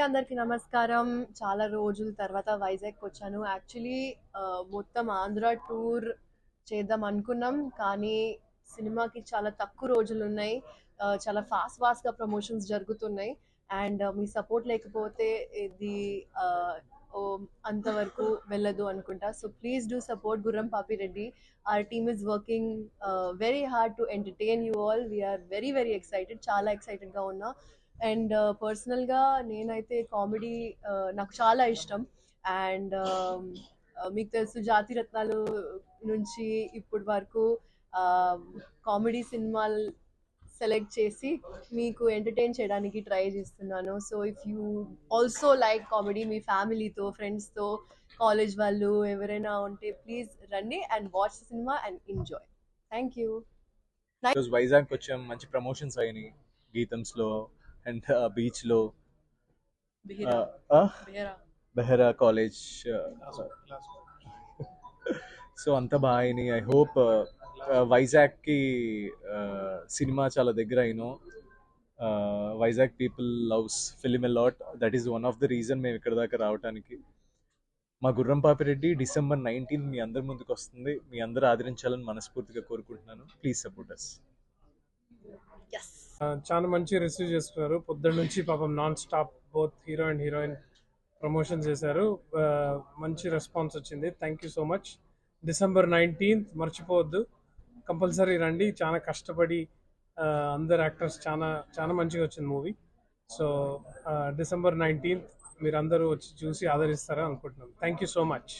అందరికి నమస్కారం. చాలా రోజుల తర్వాత వైజాగ్ వచ్చాను. యాక్చువల్లీ మొత్తం ఆంధ్ర టూర్ చేద్దాం అనుకున్నాం. కానీ సినిమాకి చాలా తక్కువ రోజులు ఉన్నాయి. చాలా ఫాస్ట్ ఫాస్ట్గా ప్రమోషన్స్ జరుగుతున్నాయి. అండ్ మీ సపోర్ట్ లేకపోతే ఇది అంతవరకు వెళ్ళదు అనుకుంటా. So please do support Gurram Papi Reddy. Our team is working very hard to entertain you all we're very very excited చాలా ఎక్సైటెడ్గా ఉన్నా. అండ్ uh, పర్సనల్గా నేనైతే కామెడీ uh, నాకు చాలా ఇష్టం. అండ్ um, uh, మీకు తెలుసు జాతి రత్నాలు నుంచి ఇప్పటి వరకు um, కామెడీ సినిమాలు సెలెక్ట్ చేసి మీకు ఎంటర్టైన్ చేయడానికి ట్రై చేస్తున్నాను. So if you also like comedy మీ ఫ్యామిలీతో ఫ్రెండ్స్తో కాలేజ్ వాళ్ళు ఎవరైనా ఉంటే ప్లీజ్ రండి and watch cinema and enjoy thank you Vizag వచ్చాం మంచి ప్రమోషన్స్ అయినాయి గీతంస్లో. అండ్ బీచ్లో బెహరా కాలేజ్ సో అంతా బాగా అయినాయి. ఐ హోప్ వైజాగ్కి సినిమా చాలా దగ్గర అయినో. Vizag people loves film lot that is one of the reason మేము ఇక్కడ దాకా రావడానికి మా గుర్రం పాపిరెడ్డి డిసెంబర్ నైన్టీన్ మీ అందరి ముందుకు వస్తుంది. మీ అందరూ ఆదరించాలని మనస్ఫూర్తిగా కోరుకుంటున్నాను. ప్లీజ్ సపోర్ట్ అస్ చాలా మంచి రిసీవ్ చేసుకున్నారు పొద్దున్న నుంచి పాపం non stop both hero and heroine promotion చేశారు. మంచి రెస్పాన్స్ వచ్చింది. Thank you so much December nineteenth మర్చిపోవద్దు. కంపల్సరీ రండి. చాలా కష్టపడి అందరు యాక్టర్స్ చాలా చాలా మంచిగా వచ్చింది మూవీ సో డిసెంబర్ నైన్టీన్త్ మీరు అందరూ వచ్చి చూసి ఆదరిస్తారని అనుకుంటున్నాం. Thank you so much